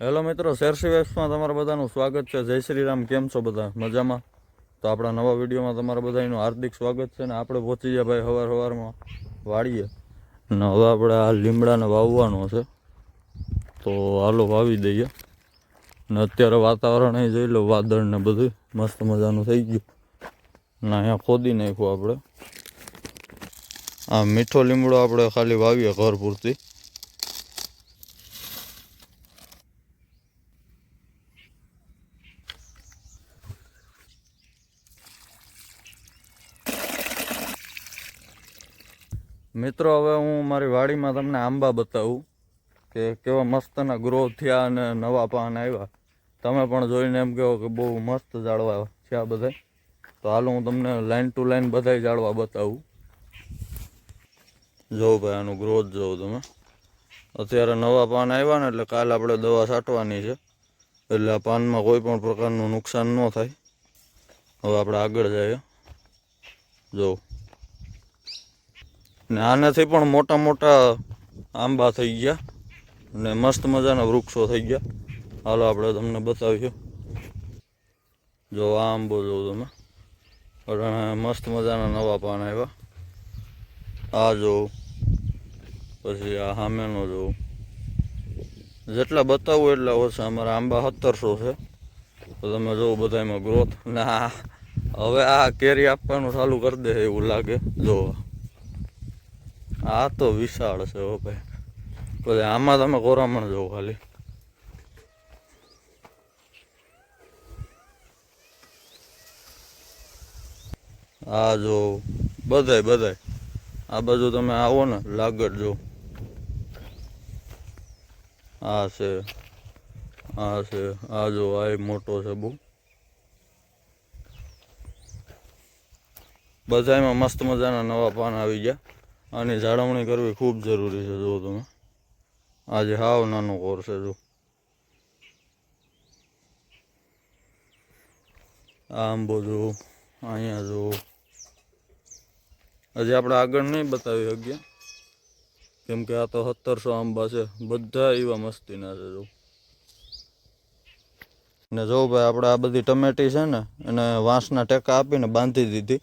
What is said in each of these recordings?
Hello મિત્રો શેરસી વેબ્સમાં તમારા બધાનું સ્વાગત છે. જય શ્રી રામ, કેમ છો બધા? મજામાં? તો આપણા નવા વિડીયોમાં તમારા બધાનું હાર્દિક સ્વાગત છે ને આપણે પહોંચી ગયા ભાઈ સવાર સવારમાં વાળીએ ને હવે આપણે આ લીમડાને વાવવાનો છે તો હાલો વાવી દઈએ. ને અત્યારે વાતાવરણ અહીં જોઈ લો, વાદળ ને બધું મસ્ત મજાનું થઈ ગયું. ને અહીંયા ખોદી નાખ્યું આપણે. આ મીઠો લીમડો આપણે ખાલી વાવીએ ઘર પૂરતી. મિત્રો, હવે હું મારી વાડીમાં તમને આંબા બતાવું કે કેવા મસ્તના ગ્રો થયા અને નવા પાન આવ્યા. તમે પણ જોઈને એમ કહો કે બહુ મસ્ત ઝાડવા થયા બધા. તો હાલો હું તમને લાઈન ટુ લાઈન બધાય ઝાડવા બતાવું. જોઉં ભાઈ, આનું ગ્રોથ જોઉં તમે. અત્યારે નવા પાન આવ્યા ને એટલે કાલે આપણે દવા છાંટવાની છે. એટલે આ પાનમાં કોઈ પણ પ્રકારનું નુકસાન ન થાય. હવે આપણે આગળ જઈએ. જોઉં ને આનાથી પણ મોટા મોટા આંબા થઈ ગયા ને મસ્ત મજાના વૃક્ષો થઈ ગયા. હાલો આપણે તમને બતાવીએ જો આ આંબો જોઉં તમે. અટાણે મસ્ત મજાના નવા પાન આવ્યા. આ જોઉં પછી આ સામેનો જોઉં જેટલા બતાવું એટલા ઓછા. અમારા આંબા સત્તરસો છે. તો તમે જોવો બધામાં ગ્રોથ ના, હવે આ કેરી આપવાનું ચાલુ કરી દે એવું લાગે. જો. આ તો વિશાળ છે હો ભાઈ. પછી આમાં તમે કોરામણ જોવો ખાલી. આ જો, બધાય બધાય. આ બાજુ તમે આવો ને, લાગડ જો. આ છે આ છે, આ જો, આ મોટો છે બહુ. બધામાં મસ્ત મજાના નવા પાન આવી ગયા. આની જાળવણી કરવી ખૂબ જરૂરી છે જો તમે. આજે હાવ નાનો કોર છે જો આંબો જો અહીંયા જો હજી આપણે આગળ નહીં બતાવી શકીએ. કેમ કે આ તો સત્તરસો આંબા છે. બધા એવા મસ્તીના છે જો ને જો ભાઈ, આપણે આ બધી ટમેટી છે ને, એને વાંસના ટેકા આપીને બાંધી દીધી.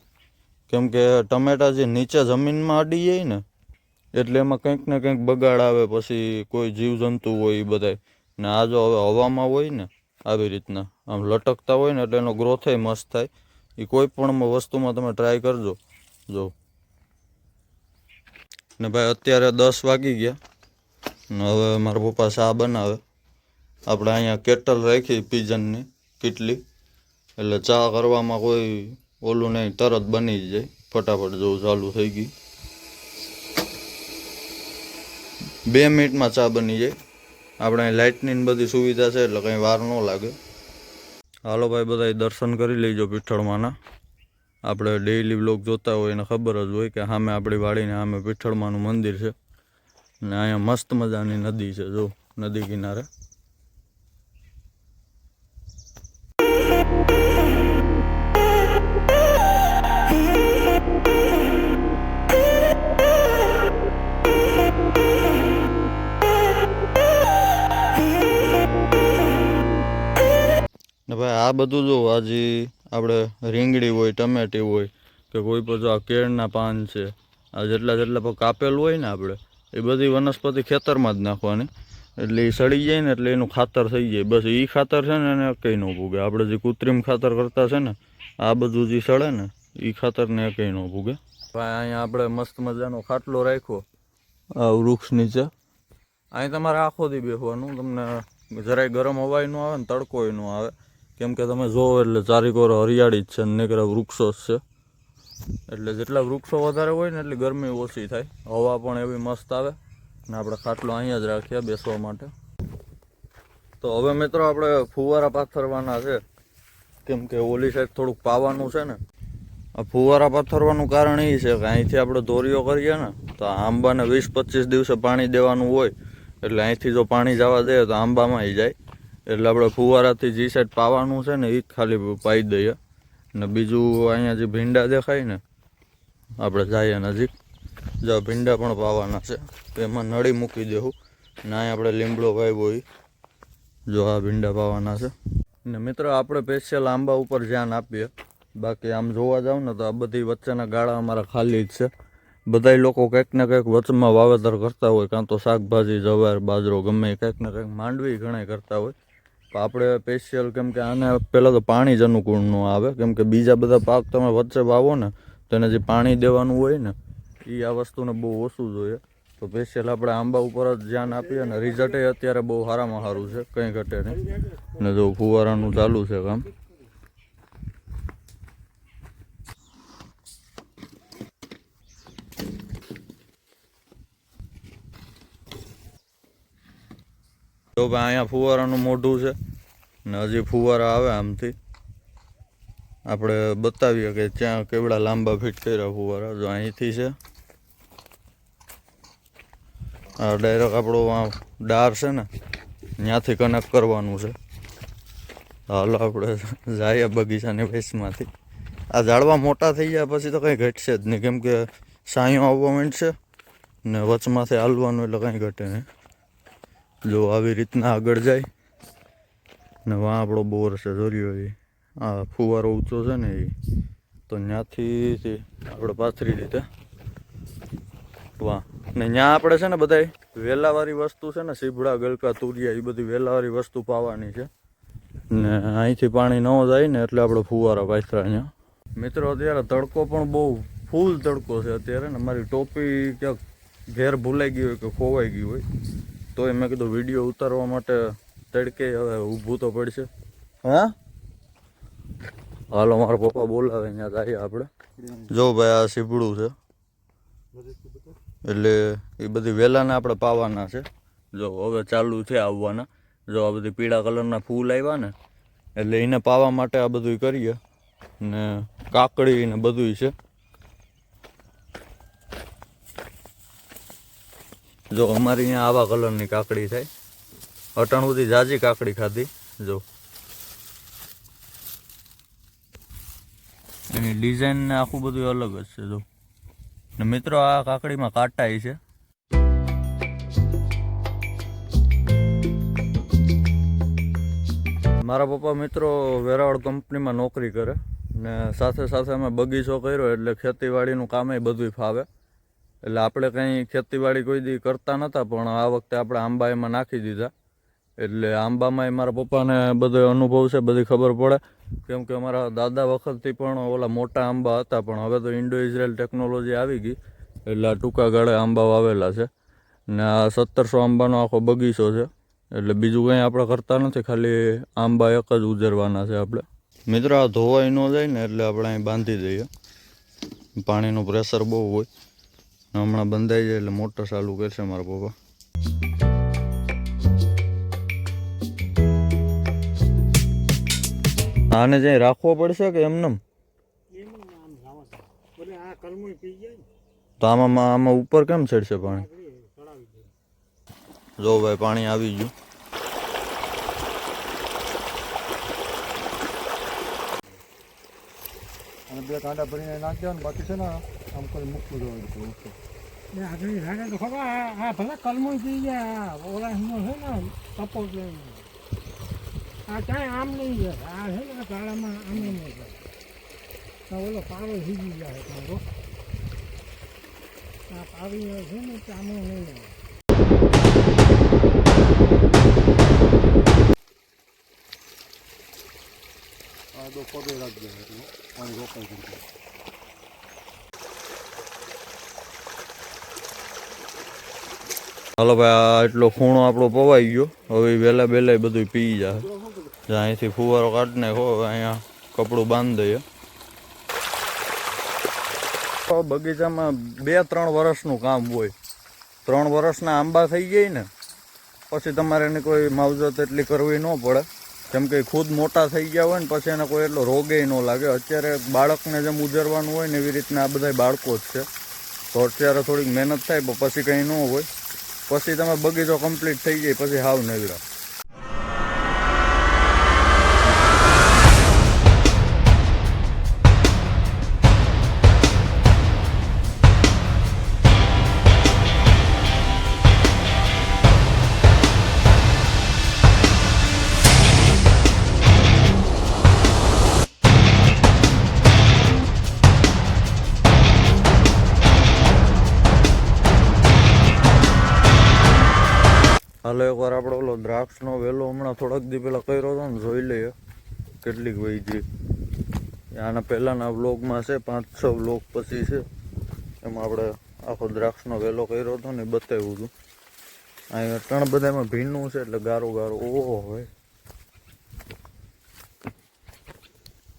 કેમ કે ટમેટા જે નીચે જમીનમાં અડી જાય ને, એટલે એમાં કંઈક ને કંઈક બગાડ આવે, પછી કોઈ જીવજંતુ હોય એ બધાય. ને આ જો હવે હવામાં હોય ને, આવી રીતના આમ લટકતા હોય ને, એટલે એનો ગ્રોથ મસ્ત થાય. એ કોઈ પણ વસ્તુમાં તમે ટ્રાય કરજો. જો. ને ભાઈ અત્યારે દસ વાગી ગયા. ને હવે મારા પપ્પા ચા બનાવે. આપણે અહીંયા કેટલ રાખી પીજનની કેટલી? એટલે ચા કરવામાં કોઈ ઓલું નહીં, તરત બની જ જાય. ફટાફટ જવું ચાલુ થઈ ગઈ. બે મિનિટમાં ચા બની જાય. આપણે લાઇટની બધી સુવિધા છે, એટલે કંઈ વાર ન લાગે. હાલો ભાઈ બધા દર્શન કરી લેજો પીઠળમાંના. આપણે ડેઈલી બ્લોગ જોતા હોય એને ખબર જ હોય કે સામે આપણી વાડીને સામે પીઠળમાંનું મંદિર છે. ને અહીંયા મસ્ત મજાની નદી છે, જો, નદી કિનારે. ભાઈ આ બધું જો આજે આપણે રીંગણી હોય ટમેટી હોય કે કોઈ પણ જો આ કેળના પાન છે આ જેટલા જેટલા પણ કાપેલું હોય ને આપણે એ બધી વનસ્પતિ ખેતરમાં જ નાખવાની. એટલે એ સડી જાય ને એટલે એનું ખાતર થઈ જાય. બસ એ ખાતર છે ને એને કંઈ ન ભૂગે. આપણે જે કૃત્રિમ ખાતર કરતા છે ને આ બધું જે સડે ને એ ખાતરને કંઈ ન ભૂગે. ભાઈ અહીંયા આપણે મસ્ત મજાનો ખાટલો રાખ્યો. આ વૃક્ષ નીચે. અહીં તમારે આખો દી બેસવાનું તમને જરાય ગરમ હવાય ન આવે ને તડકોય ન આવે. કેમ કે તમે જોવો એટલે ચારેકોર હરિયાળી જ છે ને નીકળ્યા વૃક્ષો જ છે. એટલે જેટલા વૃક્ષો વધારે હોય ને એટલી ગરમી ઓછી થાય. હવા પણ એવી મસ્ત આવે ને આપણે ખાટલો અહીંયા જ રાખીએ બેસવા માટે. તો હવે મિત્રો આપણે ફુવારા પાથરવાના છે. કેમ કે ઓલી સાઈડ થોડુંક પાવાનું છે ને. આ ફુવારા પાથરવાનું કારણ એ છે કે અહીંથી આપણે દોરીઓ કરીએ ને, તો આંબાને વીસ પચીસ દિવસે પાણી દેવાનું હોય. એટલે અહીંથી જો પાણી જવા દે તો આંબામાં જાય. એટલે આપણે ફુવારાથી જે સાઈડ પાવાનું છે ને એ ખાલી પાઈ દઈએ. ને બીજું અહીંયા જે ભીંડા દેખાય ને, આપણે જઈએ નજીક. જો ભીંડા પણ પાવાના છે. એમાં નળી મૂકી દેવું ને અહીંયા આપણે લીમડો વાવ્યો હોય જો આ ભીંડા પાવાના છે. ને મિત્રો, આપણે સ્પેશિયલ આંબા ઉપર ધ્યાન આપીએ. બાકી આમ જોવા જાવ ને તો આ બધી વચ્ચેના ગાળા અમારા ખાલી જ છે. બધાય લોકો કંઈક ને કંઈક વચમાં વાવેતર કરતા હોય. કાં તો શાકભાજી, જવાર, બાજરો, ગમે કંઈક ને કંઈક માંડવી ઘણા કરતા હોય. આપણે સ્પેશિયલ કેમ કે આને પહેલાં તો પાણી જ અનુકૂળ ન આવે. કેમ કે બીજા બધા પાક તમે વચ્ચે વાવો ને તેને જે પાણી દેવાનું હોય ને એ આ વસ્તુને બહુ ઓછું જોઈએ. તો સ્પેશિયલ આપણે આંબા ઉપર જ ધ્યાન આપીએ અને રિઝલ્ટ અત્યારે બહુ સારામાં સારું છે, કંઈ ઘટે નહીં. ને જો ફુવારાનું ચાલુ છે કામ. તો ભાઈ અહીંયા ફુવારાનું મોઢું છે ને હજી ફુવારા આવે આમથી. આપણે બતાવીએ કે ત્યાં કેવડા લાંબા ફિટ કર્યા ફુવારા. જો અહીંથી છે. આ ડાયરેક્ટ આપણો ડાર છે ને, ત્યાંથી કનેક્ટ કરવાનું છે. હાલો, આપણે જઈએ બગીચાની વેસમાંથી આ ઝાડવા મોટા થઈ ગયા પછી તો કંઈ ઘટશે જ નહીં. કેમ કે સાંયો આવવા માંડશે ને વચમાંથી હાલવાનું એટલે કંઈ ઘટે નહીં. જો આવી રીતના આગળ જાય. ને વાં આપણો બોર છે જોર્યો એ. આ ફુવારો ઊંચો છે ને એ. તો ત્યાંથી આપણે પાથરી લીધે. વાહ. ને ત્યાં આપણે છે ને બધાય વેલાવાળી વસ્તુ છે ને સીભડા ગલકા, તુરિયા એ બધી વેલાવાળી વસ્તુ પાવાની છે. ને અહીંથી પાણી ન જાય ને એટલે આપણે ફુવારા પાથરા અહીંયા. મિત્રો, અત્યારે તડકો પણ બહુ ફૂલ તડકો છે અત્યારે ને, મારી ટોપી ક્યાંક ઘેર ભૂલાઈ ગઈ હોય કે ખોવાઈ ગઈ હોય. તોય મેં કીધું વીડિયો ઉતારવા માટે તડકે હવે ઊભું તો પડશે. હા? હાલો મારા પપ્પા બોલાવે ત્યાં જઈએ આપણે. જો ભાઈ આ સીપડું છે. એટલે એ બધી વેલાને આપણે પાવાના છે. જો હવે ચાલુ છે આવવાના. જો આ બધી પીળા કલરના ફૂલ આવ્યા ને એટલે એને પાવા માટે આ બધું કરીએ. ને કાકડી ને બધું છે. જો અમારી અહીંયા આવા કલરની કાકડી થાય. અટાણ સુધી જાજી કાકડી ખાધી. જો. એની ડિઝાઇન ને આખું બધું અલગ જ છે, જો. ને મિત્રો, આ કાકડીમાં કાટાઈ છે. મારા પપ્પા મિત્રો વેરાવળ કંપનીમાં નોકરી કરે ને સાથે સાથે અમે બગીચો કર્યો એટલે ખેતીવાડીનું કામે બધું ફાવે. એટલે આપણે કંઈ ખેતીવાડી કોઈ દી કરતા નહોતા પણ આ વખતે આપણે આંબા એમાં નાખી દીધા. એટલે આંબામાં મારા પપ્પાને બધો અનુભવ છે, બધી ખબર પડે. કેમ કે અમારા દાદા વખતથી પણ ઓલા મોટા આંબા હતા, પણ હવે તો ઇન્ડો ઇઝરાયલ ટેકનોલોજી આવી ગઈ. એટલે ટૂંકા ગાળે આંબા વાવેલા છે. ને આ સત્તરસો આંબાનો આખો બગીચો છે. એટલે બીજું કંઈ આપણે કરતા નથી, ખાલી આંબા એક જ ઉજરવાના છે આપણે. મિત્રો, આ ધોવાઈ ન જાય ને એટલે આપણે અહીં બાંધી દઈએ. પાણીનું પ્રેશર બહુ હોય. હમણાં બંધાઈ જાય એટલે મોટર ચાલુ કરશે મારા પપ્પા. આને જઈ રાખવો પડશે કે એમને? તો આમાં આમાં ઉપર કેમ ચડશે પાણી? જો ભાઈ, પાણી આવી ગયું. અને બે કાંડા ભરીને નાખી દેવાનું, બાકી છે ને, આમ કરી મૂકવું જવાનું છે એ આગળ રાગે તો ખબર આ ભલે કલમો થઈ ગયા ઓલા હિમો છે ને કપો કે આ ક્યાંય આમ નહીં જાય આ છે ને ગાળામાં આમ નહીં જાય ઓલો પારો હીજી જાય તારો આ પાવી છે ને આમ નહીં જાય આ તો પગે રાખજો એટલે પાણી રોકાઈ જશે. હાલો ભાઈ એટલો ખૂણો આપણો પવાઈ ગયો. હવે વહેલા વહેલા બધું પી જાય અહીંથી ફુવારો કાઢી નાખો અહીંયા કપડું બાંધી દઈએ. બગીચામાં બે ત્રણ વર્ષનું કામ હોય. ત્રણ વર્ષના આંબા થઈ જાય ને, પછી તમારે એની કોઈ માવજત એટલી કરવી ન પડે. કેમ કે ખુદ મોટા થઈ ગયા હોય ને, પછી એને કોઈ એટલો રોગે ન લાગે. અત્યારે બાળકને જેમ ઉજરવાનું હોય ને, એવી રીતના આ બધા બાળકો જ છે. તો અત્યારે થોડીક મહેનત થાય, પણ પછી કંઈ ન હોય. પછી તમે બગીચો કમ્પ્લીટ થઈ જાય પછી હાવ નવરા હાલો એકવાર આપણે ઓલો દ્રાક્ષનો વેલો હમણાં થોડાક દી પહેલાં કર્યો હતો ને, જોઈ લઈએ કેટલીક વહી ગઈ આના પહેલાંના વ્લોગમાં છે, પાંચ છ વ્લોગ પછી છે. એમાં આપણે આખો દ્રાક્ષનો વેલો કર્યો હતો ને બતાવ્યું હતું. અહીંયા ત્રણ બધામાં ભીનું છે, એટલે ગારો ગારો. ઓહો હોય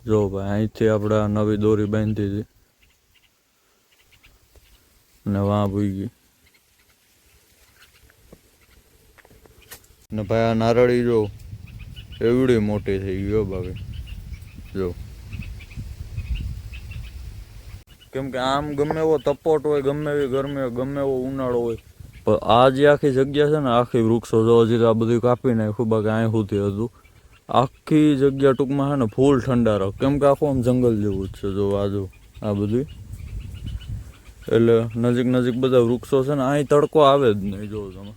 જો ભાઈ, અહીંથી આપણે નવી દોરી બાંધી હતી. ને વાં ભૂઈ ગઈ. ને ભાઈ આ નારળી જો એવડી મોટી થઈ ગયો બાકી જો. કેમ કે આમ ગમે એવો તપોટ હોય, ગમે એવી ગરમી હોય, ગમે એવો ઉનાળો હોય, પણ આ જે આખી જગ્યા છે ને, આખી વૃક્ષો જો હજી આ બધું કાપી નાખ્યું, બાકી અહીં સુધી હતું. આખી જગ્યા ટૂંકમાં છે ને ફૂલ ઠંડા રહો. કેમ કે આખું આમ જંગલ જેવું જ છે, જો આ જો, આ બધું. એટલે નજીક નજીક બધા વૃક્ષો છે ને અહીં તડકો આવે જ નહીં, જો તમે.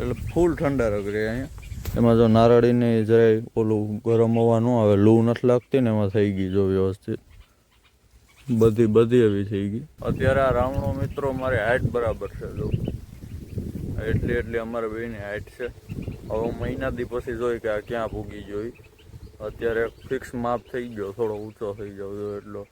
એટલે ફૂલ ઠંડા રગડે અહીંયા. એમાં જો નારળીને જરાય ઓલું ગરમ હવા ન આવે, લૂ નથી લાગતી ને એમાં થઈ ગઈ જો વ્યવસ્થિત. બધી બધી એવી થઈ ગઈ. અત્યારે આ રાવણો મિત્રો મારી હાઈટ બરાબર છે જો. એટલી એટલી અમારે બેની હાઈટ છે. હવે મહિના દી પછી જોઈ કે આ ક્યાં પૂગી જોઈ અત્યારે ફિક્સ માપ થઈ ગયો, થોડો ઊંચો થઈ ગયો એટલો.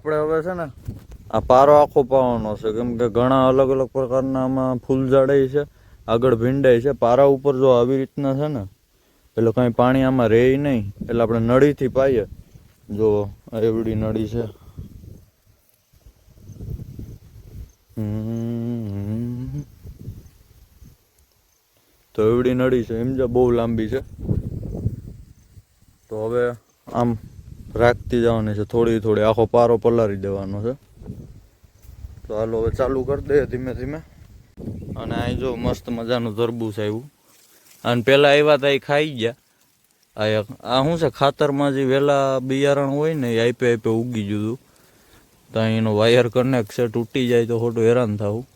આપણે હવે છે ને આ પારો આખો પાવાનો છે. કેમ કે ઘણા અલગ અલગ પ્રકારના આમાં ફૂલઝાડે છે, આગળ ભીંડાય છે. પારા ઉપર જો આવી રીતના છે ને, એટલે કાંઈ પાણી આમાં રહે નહીં. એટલે આપણે નળીથી પાઈએ. જો એવડી નળી છે. તો એવડી નળી છે. એમ જો બહુ લાંબી છે. તો હવે આમ રાખતી જવાની છે, થોડી થોડી. આખો પારો પલારી દેવાનો છે. તો હાલો, હવે ચાલુ કરી દઈએ ધીમે ધીમે. અને અહીં જો મસ્ત મજાનું તરબૂચ આવ્યું અને પહેલાં આવ્યા હતા એ ખાઈ ગયા. આ શું છે, ખાતરમાં જે વહેલા બિયારણ હોય ને એ આપે આપે ઉગી જુદું. તો અહીંનો વાયર કનેક્ટ છે, તૂટી જાય તો ખોટું હેરાન થવું